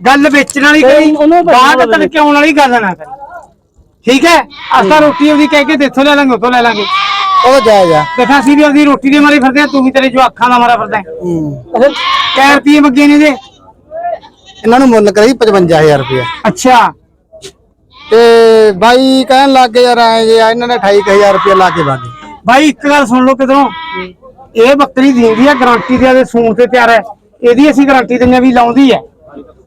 ਗੱਲ ਵੇਚਣ ਵਾਲੀ ਕਰੀ ਉਹਨੂੰ ਭੇਜਣਾ ਬਾਹਰ ਆਉਣ ਵਾਲੀ ਗੱਲ ਨਾ ਕਰੀ। ਠੀਕ ਹੈ? ਅਸਾਂ ਰੋਟੀ ਉਹਦੀ ਕਹਿ ਕੇ ਦੇਖੋ ਲੈ ਲਾਂਗੇ ਉਥੋਂ ਲੈ ਲਾਂਗੇ। ਉਹ ਜਾਇਜ਼ ਆ ਦੇਖਾ ਅਸੀਂ ਵੀ ਉਹਦੀ ਰੋਟੀ ਦੇ ਮਾਰੇ ਫਿਰਦੇ ਆ ਤੂੰ ਵੀ ਤੇਰੇ ਜੋ ਅੱਖਾਂ ਦਾ ਮਾਰਾ ਫਿਰਦਾ ਹੈ। ਹੂੰ। ਕੈ ਰੁਪਏ ਮੰਗੇ ਨੇ ਦੇ ਇਹਨਾਂ ਨੂੰ ਮੁੱਲ ਕਰੀ 55000 ਰੁਪਇਆ। ਅੱਛਾ। ਤੇ ਬਾਈ ਕਹਿਣ ਲੱਗ ਗਏ ਯਾਰ ਐ ਜੇ ਆ, ਇਹਨਾਂ ਨੇ 28000 ਰੁਪਇਆ ਲਾ ਕੇ ਬਾਗੇ ਬਾਈ ਇੱਕ ਗੱਲ ਸੁਣ ਲਓ ਕਿਧਰੋਂ। ਇਹ ਬੱਕਰੀ ਦਿੰਦੀ ਆ ਗਾਰੰਟੀ ਦੇ ਆਦੇ ਸੂਣ ਤੇ ਤਿਆਰ ਹੈ। ਇਹਦੀ ਅਸੀਂ ਗਾਰੰਟੀ ਦਿੰਦੇ ਹਾਂ ਵੀ ਲਾਉਂਦੀ ਹੈ।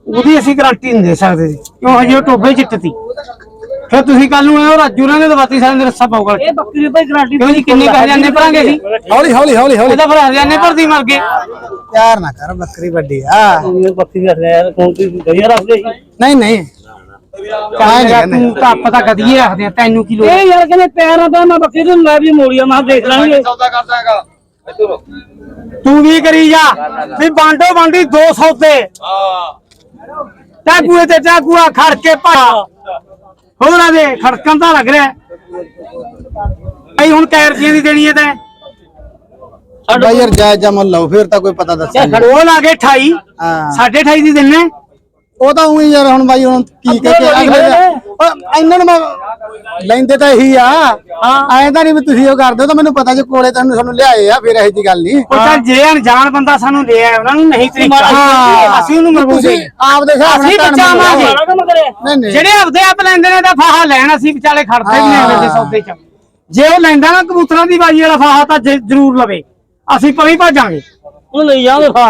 ਉਹਦੀ ਅਸੀਂ ਗਾਰੰਟੀ ਨਹੀਂ ਦੇ ਸਕਦੇ ਜੀ। ਕਿਉਂ? ਹਜੇ ਉਹ ਟੋਬੇ ਚਿੱਟਤੀ ਫਿਰ ਤੁਸੀਂ ਕੱਲ ਨੂੰ ਉਹ ਰਾਜੂ ਨਾਲ ਦਵਾਤੀ ਸਾਰੇ ਦੇ ਰੱਸਾ ਪਾਉਗਾ ਇਹ ਬੱਕਰੀ ਭਾਈ ਗਾਰੰਟੀ ਕਿਉਂ ਜੀ? ਕਿੰਨੇ ਕੁ ਹਜ਼ਾਨੇ ਭਰਾਂਗੇ ਅਸੀਂ? ਹੌਲੀ ਹੌਲੀ ਹੌਲੀ ਹੌਲੀ। ਇਹਦਾ ਫਿਰ ਹਜ਼ਾਨੇ ਭਰਦੀ ਮਰ ਗਏ। ਪਿਆਰ ਨਾ ਕਰ ਬੱਕਰੀ ਵੱਡੀ ਆ। ਇਹ ਬੱਕਰੀ ਰੱਖ ਯਾਰ ਕੌਣ ਤੁਸੀਂ ਗਈਆਂ ਰੱਖਦੇ ਸੀ ਨਹੀਂ ਨਹੀਂ। ਜਾ ਤੂੰ ਤਾਂ ਆਪਾਂ ਤਾਂ ਕਦੀ ਰੱਖਦੇ ਆ ਤੈਨੂੰ ਕੀ ਲੋੜ? ਇਹ ਯਾਰ ਕਹਿੰਦੇ ਪੈਰਾਂ ਦਾ ਮੈਂ ਬੱਕਰੀ ਨੂੰ ਲੈ ਵੀ ਮੋੜੀਆ ਮੈਂ ਕਿਹਾ ਦੇਖ ਲਾਂਗੇ। ਤੂੰ ਵੀ ਕਰੀ ਜਾ। ਵੀ ਬਾਂਡੋ ਬਾਂਡੀ 200 ਤੇ। ਚਾਕੂਏ ਤੇ ਚਾਕੂਆ ਖੜ ਕੇ ਪਾ ਹੋਰ ਆ ਦੇ ਖੜਕਣ ਤਾਂ ਲੱਗ ਰਿਹਾ। ਭਾਈ ਹੁਣ ਕੈਰਜੀਆਂ ਦੀ ਦੇਣੀ ਹੈ ਤੈਂ। ਬਾਈ ਯਾਰ ਜਾਇਜ਼ ਮੁੱਲ ਲਓ ਫਿਰ ਤਾਂ ਕੋਈ ਪਤਾ ਦੱਸੇ ਉਹ ਲਾ ਕੇ 28 ਹਾਂ। ਸਾਢੇ 28 ਦੀ ਦਿੰਨੇ। ਉਹ ਤਾਂ ਉਹੀ ਯਾਰ ਹੁਣ ਬਾਈ ਹੁਣ ਕੀ ਕਹਿ ਕੇ ਅਗਲੇ ਦਾ- ਇਹਨਾਂ ਨੂੰ ਮੈਂ ਲੈਂਦੇ ਤਾਂ ਇਹੀ ਆ। ਐਂ ਤਾਂ ਨਹੀਂ ਵੀ ਤੁਸੀਂ ਉਹ ਕਰਦੇ ਹੋ ਤਾਂ ਮੈਨੂੰ ਪਤਾ ਜੇ ਕੋਲੇ ਤੁਹਾਨੂੰ ਸਾਨੂੰ ਲਿਆਏ ਆ ਫਿਰ ਇਹੋ ਜੀ ਗੱਲ ਨਹੀਂ। ਉਹ ਤਾਂ ਜੇ ਅਣਜਾਣ ਬੰਦਾ ਸਾਨੂੰ ਦੇ ਆਇਆ ਉਹਨਾਂ ਨੂੰ ਨਹੀਂ ਤਰੀਕਾ। ਅਸੀਂ ਉਹਨੂੰ ਮਰਵਾਉਂਦੇ ਤੁਸੀਂ ਆਪਦੇ ਹਿਸਾਬ ਨਾਲ ਬਚਾਵਾਂਗੇ। ਜਿਹੜੇ ਆਪਦੇ ਆਪ ਲੈਂਦੇ ਨੇ ਤਾਂ ਫਾਹਾ ਲੈਣ ਅਸੀਂ ਵਿਚਾਲੇ ਖੜਦੇ ਨਹੀਂ ਹੁੰਦੇ ਸੌਦੇ ਚ। ਜੇ ਉਹ ਲੈਂਦਾ ਨਾ ਕਬੂਤਰਾਂ ਦੀ ਬਾਜੀ ਵਾਲਾ ਫਾਹਾ ਤਾਂ ਜ਼ਰੂਰ ਲਵੇ। ਅਸੀਂ ਪਵੇਂ ਭਾਜਾਂਗੇ। ਉਹ ਲਈ ਜਾਓਗੇ ਫਾ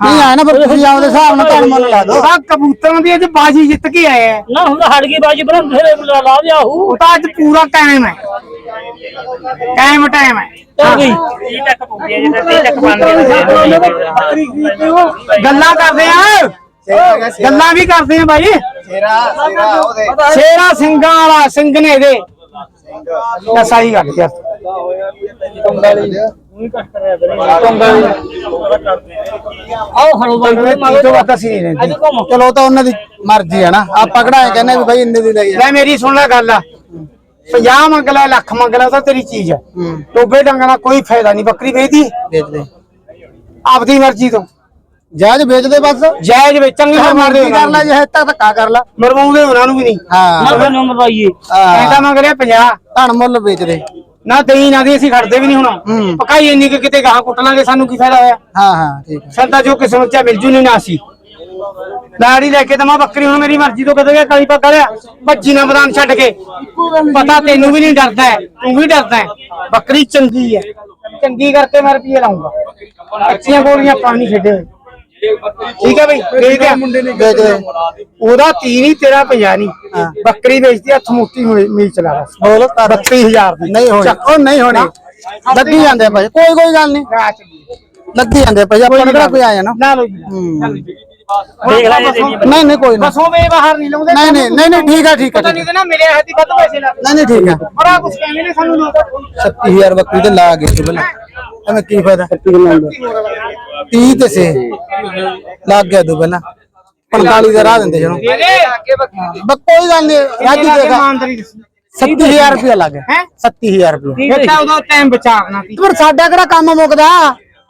ਨਹੀਂ ਆਇਆ ਨਾ ਫਿਰ ਤੁਸੀਂ ਆਪਦੇ ਹਿਸਾਬ ਨਾਲ ਧਨ ਮੁੱਲ ਲਾ ਦਿਓ। ਉਹਦਾ ਕਬੂਤਰਾਂ ਦੀ ਅੱਜ ਬਾਜੀ ਜਿੱਤ ਕੇ ਆਇਆ ਹੈ। ਨਾ ਹੁਣ ਹਟ ਗਈ ਬਾਜੀ ਬਣਾ ਫਿਰ ਲਾ ਲਾ ਦਿਆ ਹੂ। ਉਹ ਤਾਂ ਅੱਜ ਪੂਰਾ ਕਾਇਮ ਹੈ। ਕਾਇਮ ਟਾਈਮ ਹੈ। ਚੱਲ ਗਈ। ਗੱਲਾਂ ਕਰਦੇ ਆ। ਗੱਲਾਂ ਵੀ ਕਰਦੇ ਆ ਭਾਈ ਸ਼ੇਰਾ ਸਿੰਘਾਂ ਵਾਲਾ ਸਿੰਘ ਨੇ ਇਹਦੇ। ਨਸਾ ਹੀ ਕੱਢ ਗਿਆ ਆਓ ਹਲੋ ਬਾਈ ਇਹ ਤੋਂ ਵੱਧ ਅਸੀਂ ਨਹੀਂ ਘੁੰਮ। ਚਲੋ ਉਹ ਤਾਂ ਉਹਨਾਂ ਦੀ ਮਰਜ਼ੀ ਆ ਨਾ। ਆਪਾਂ ਕਿਹੜਾ ਕਹਿੰਦੇ ਵੀ ਭਾਈ ਇੰਨੇ ਦੀ ਲਈ ਆ। ਲੈ ਮੇਰੀ ਸੁਣ ਲੈ ਗੱਲ। 50 ਮੰਗ ਲੈ ਲੱਖ ਮੰਗ ਲੈ ਤਾਂ ਤੇਰੀ ਚੀਜ਼ ਹੈ ਹੂੰ। ਟੋਬੇ ਡੰਗਾਂ ਦਾ ਕੋਈ ਫਾਇਦਾ ਨਹੀਂ ਬੱਕਰੀ ਵੇਚਦੀ। ਵੇਚ ਦੇ। ਆਪਦੀ ਮਰਜ਼ੀ ਤੋਂ। ਜਾਇਜ਼ ਵੇਚ ਦੇ ਬਸ। ਜਾਇਜ਼ ਫਿਰ ਮਾਰਦੇ ਮਰਜ਼ੀ ਕਰ ਲੈ ਜੇ ਤੱਕ ਧੱਕਾ ਕਰ ਲੈ। ਮਰਵਾਉਂਦੇ ਉਹਨਾਂ ਨੂੰ ਵੀ ਨਹੀਂ। ਹਾਂ। ਪਾਈਏ ਐਂਦਾ ਮੰਗ ਰਿਹਾ 50 ਧਨ ਮੁੱਲ ਵੇਚ ਦੇ ਨਾ ਦੇਈ ਨਾ ਦੇ ਅਸੀਂ ਖੜਦੇ ਵੀ ਨਹੀਂ ਹੁਣ। ਪਕਾਈ ਇੰਨੀ ਕਿ ਕਿਤੇ ਗਾਹ ਕੁੱਟ ਲਾਂਗੇ ਸਾਨੂੰ ਕੀ ਫਾਇਦਾ ਹੋਇਆ? ਹਾਂ ਹਾਂ ਠੀਕ ਹੈ। ਸੰਤਾ ਜੋ ਕਿਸਮਤ ਚ ਮਿਲ ਜੂ ਨਹੀਂ ਨਾ ਅਸੀਂ। ਲਾੜੀ ਲੈ ਕੇ ਤਾਂ ਮੈਂ ਬੱਕਰੀ ਹੁਣ ਮੇਰੀ ਮਰਜ਼ੀ ਤੋਂ ਕਦੇ ਗਿਆ ਕਾਲੀ ਪੱਗ ਲਿਆ ਭੱਜੀ ਨਾ ਮੈਦਾਨ ਛੱਡ ਕੇ। ਪਤਾ ਤੈਨੂੰ ਵੀ ਨਹੀਂ ਡਰਦਾ ਹੈ, ਤੂੰ ਵੀ ਡਰਦਾ ਹੈ। ਬੱਕਰੀ ਚੰਗੀ ਹੈ। ਚੰਗੀ ਕਰਕੇ ਮੈਂ ਰੁਪਏ ਲਾਉਂਗਾ ਅੱਛੀਆਂ ਗੋਲੀਆਂ ਪਾਣੀ ਛੱਡੇ। ਠੀਕ ਹੈ ਬਈ ਵੇਚ ਦੇ ਉਹਦਾ 30 ਨਹੀਂ ਤੇਰਾ 50 ਨਹੀਂ। ਬੱਕਰੀ ਵੇਚਦੀ ਹੱਥ ਮੁੱਠੀ ਮੀਲ ਚਲਾ ਬੋਲ 32000 ਦੀ। ਨਹੀਂ ਹੋਣੀ। ਚੱਕ। ਉਹ ਨਹੀਂ ਹੋਣੀ। ਲੱਗੀ ਜਾਂਦੇ ਆ ਭਾਈ। ਕੋਈ ਕੋਈ ਗੱਲ ਨਹੀਂ। ਲੱਗੀ ਜਾਂਦੇ ਭਾਈ। ਆਪਾਂ ਨੂੰ ਕਿਹੜਾ ਕੋਈ ਆਇਆ ਨਾ ਨਾ ਲੋ ਜੀ ਹੂੰ। ਦੇਖ ਲੈ ਜੇ ਦੇਣੀ ਨਹੀਂ ਨਹੀਂ ਕੋਈ ਨਾ। ਬਸੋਂ ਵੇ ਬਾਹਰ ਨਹੀਂ ਲਾਉਂਦੇ। ਨਹੀਂ ਨਹੀਂ ਨਹੀਂ ਨਹੀਂ ਠੀਕ ਆ ਠੀਕ ਆ ਪਤਾ ਨਹੀਂ ਤੇ ਨਾ ਮੇਰੇ ਹੱਥੀ ਵੱਧ ਪੈਸੇ ਲਾ ਨਹੀਂ ਨਹੀਂ ਠੀਕ ਆ। ਬੜਾ ਕੁਛ ਕਹਿੰਦੇ ਨੇ ਸਾਨੂੰ ਲੋਕ। 37000 ਬੱਕਰੀ ਤੇ ਲਾ ਗਏ ਸੀ ਪਹਿਲਾਂ ਐਵੇਂ ਕੀ ਫਾਇਦਾ? 30 ਤੇ ਸੇ ਲੱਗ ਗਿਆ ਤੂੰ ਪਹਿਲਾਂ। 45 ਦਾ ਰਾਹ ਦਿੰਦੇ ਜਣੋ ਦੇ ਦੇ ਬਸ ਕੋਈ ਗੱਲ ਨਹੀਂ ਰਾਜੂ ਦੇਗਾ ਇਮਾਨਦਾਰੀ ਦੱਸੀ 30000 ਰੁਪਇਆ ਲੱਗ ਗਿਆ। ਹੈ? 37000 ਰੁਪਇਆ। ਇਹ ਤਾਂ ਉਹਦਾ ਟਾਈਮ ਬਚਾਉਣਾ ਸੀ। ਪਰ ਸਾਡਾ ਕਿਹੜਾ ਕੰਮ ਮੁੱਕਦਾ?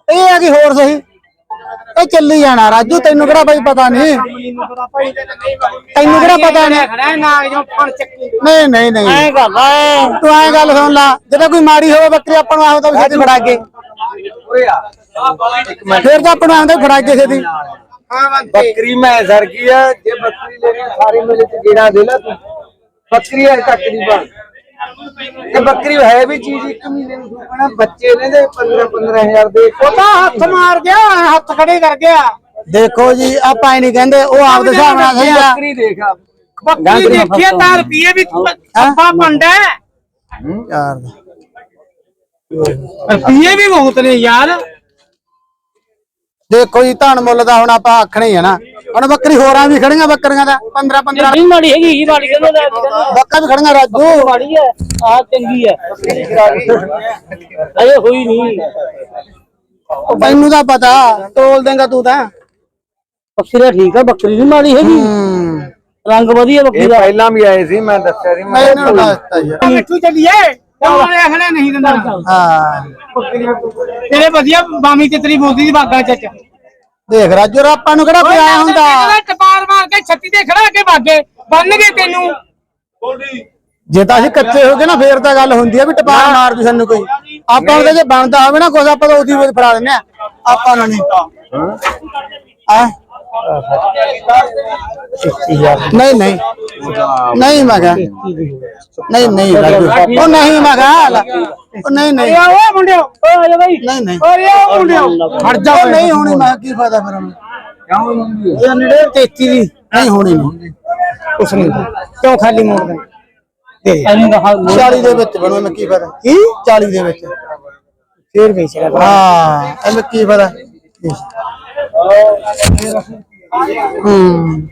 ਇਹ ਆ ਕਿ ਹੋਰ ਸਹੀ। ਇਹ ਚੱਲੀ ਜਾਣਾ, ਰਾਜੂ, ਤੈਨੂੰ ਕਿਹੜਾ ਬਾਈ ਪਤਾ ਨਹੀਂ ਤੈਨੂੰ ਕਿਹੜਾ ਪਤਾ ਨਹੀਂ ਖੜਾ ਨਾ? ਜੋ ਫੜ ਚੱਕੀ ਨਹੀਂ ਨਹੀਂ ਨਹੀਂ। ਐ ਕਰ ਲੈ ਤੂੰ ਐਂ ਗੱਲ ਸੁਣ ਲਾ, ਜਦੋਂ ਕੋਈ ਮਾੜੀ ਹੋਵੇ, ਬੱਕਰੀ ਆਪਾਂ ਨੂੰ ਆਹੋ ਤਾਂ ਛੇਤੀ ਫੜਾ ਕੇ। ਫਿਰ ਤਾਂ ਆਪਾਂ ਨੂੰ ਆਉਂਦਾ ਫੜਾ ਕੇ ਛੇਤੀ। ਬੱਕਰੀ ਮੈਂ ਸਰ ਆ, ਜੇ ਬੱਕਰੀ ਲੈਣੀ ਸਾਰੀ ਮੇਲੇ ਚ ਗੇੜਾ ਦੇ ਲੈ ਤੂੰ, ਬੱਕਰੀ ਅਜੇ ਤੱਕ ਨਹੀਂ ਬਣ। ਇਹ ਬੱਕਰੀ ਹੈ ਵੀ ਚੀਜ਼ ਇੱਕ ਮਹੀਨੇ ਨੂੰ ਸੁਪਣਾ ਬੱਚੇ ਨੇ ਦੇ 15 15000 ਦੇ ਉਹ ਤਾਂ ਹੱਥ ਮਾਰ ਗਿਆ ਹੱਥ ਖੜੇ ਕਰ ਗਿਆ। ਦੇਖੋ ਜੀ ਆਪਾਂ ਇਹ ਨਹੀਂ ਕਹਿੰਦੇ ਉਹ ਆਪਦੇ ਹਿਸਾਬ ਨਾਲ ਸਹੀ ਆ। ਬੱਕਰੀ ਦੇਖ ਆ ਬੱਕਰੀ ਦੇਖੀਏ ਤਾਂ ਰੁਪਏ ਵੀ ਅੱਪਾ ਪੰਡਾ ਯਾਰ। ਰੁਪਏ ਵੀ ਬਹੁਤ ਨੇ ਯਾਰ। ਦੇਖੋ ਜੀ ਧਨ ਮੁੱਲ ਦਾ ਹੁਣ ਆਪਾਂ ਆਖਣਾ ਹੀ ਆ ਨਾ ਹੁਣ ਬੱਕਰੀ ਹੋਰਾਂ ਵੀ ਖੜੀਆਂ ਬੱਕਰੀਆਂ ਦਾ 15 15 ਨਹੀਂ ਮਾੜੀ ਹੈਗੀ ਹੀ ਮਾੜੀ ਕੇ ਕਹਿੰਦਾ ਬੱਕਾ ਵੀ ਖੜੀਆਂ ਰਾਜੂ। ਮਾੜੀ ਹੈ ਆ ਚੰਗੀ ਹੈ। ਅਜੇ ਹੋਈ ਨਹੀਂ। ਤੈਨੂੰ ਤਾਂ ਪਤਾ ਤੋਲ ਦੇਂਗਾ ਤੂੰ ਤਾਂ। ਬੱਕਰੀ ਠੀਕ ਹੈ ਬੱਕਰੀ ਨਹੀਂ ਮਾੜੀ ਹੈਗੀ। ਹੂੰ। ਰੰਗ ਵਧੀਆ ਬੱਕਰੀ ਦਾ। ਪਹਿਲਾਂ ਵੀ ਆਏ ਸੀ ਮੈਂ ਦੱਸਿਆ ਸੀ ਮੈਂ ਮੈਨੂੰ ਦੱਸਤਾ ਯਾਰ ਮਿੱਠੂ ਚੱਲੀਏ ਆਖਣਾ ਨਹੀਂ ਦਿੰਦਾ। ਹਾਂ। ਤੇਰੇ ਵਧੀਆ ਬਾਮੀ ਚਿੱਤਰੀ ਬੋਲਦੀ ਦੀ ਬਾਗਾ ਚਾਚਾ ਦੇਖ ਰਾਜੂ ਆਪਾਂ ਨੂੰ ਕਿਹੜਾ ਕੋਈ ਆਇਆ ਹੁੰਦਾ? ਟਪਾ ਭਾਗੇ ਬੰਨ ਗਏ ਤੈਨੂੰ ਜੇ ਤਾਂ ਅਸੀਂ ਕੱਚੇ ਹੋ ਗਏ ਨਾ ਫੇਰ ਤਾਂ ਗੱਲ ਹੁੰਦੀ ਆ ਵੀ ਟਪਾਰ ਮਾਰ ਦੂ ਸਾਨੂੰ ਕੋਈ। ਆਪਾਂ ਨੂੰ ਤਾਂ ਜੇ ਬਣਦਾ ਹੋਵੇ ਨਾ ਕੁਝ ਆਪਾਂ ਤਾਂ ਉਹਦੀ ਉਹ ਫੜਾ ਦਿੰਦੇ ਆ। ਆਪਾਂ ਨੂੰ ਨਹੀਂ। ਆ ਨਹੀਂ ਨਹੀਂ। ਨਹੀਂ ਮਗਾ ਨਹੀਂ ਨਹੀਂ ਰਾਜੂ। ਉਹ ਨਹੀਂ ਮਗਾ ਉਹ ਨਹੀਂ ਨਹੀਂ। ਓਏ ਓਏ ਮੁੰਡਿਓ ਓ ਆ ਜਾ ਬਾਈ। ਨਹੀਂ ਨਹੀਂ। ਓਏ ਓਏ ਮੁੰਡਿਓ। ਹਟ ਜਾ ਨਹੀਂ ਹੋਣੀ ਮੈਂ ਕੀ ਫਾਇਦਾ ਫਿਰ ਉਹਨੂੰ। ਇਹ ਨੇੜੇ 33 ਦੀ। ਨਹੀਂ ਹੋਣੀ ਨਹੀਂ। ਉਸ ਨੂੰ ਕਿਉਂ ਖਾਲੀ ਮੋੜਦਾ ਦਾ? 40 ਦੇ ਵਿੱਚ ਬਣੋ ਮੈਂ ਕੀ ਫਾਇਦਾ? ਕੀ? 40 ਦੇ ਵਿੱਚ। ਫੇਰ ਵੇਚੇਗਾ ਹਾਂ ਐਵੇਂ ਕੀ ਫਾਇਦਾ? ਹੂੰ।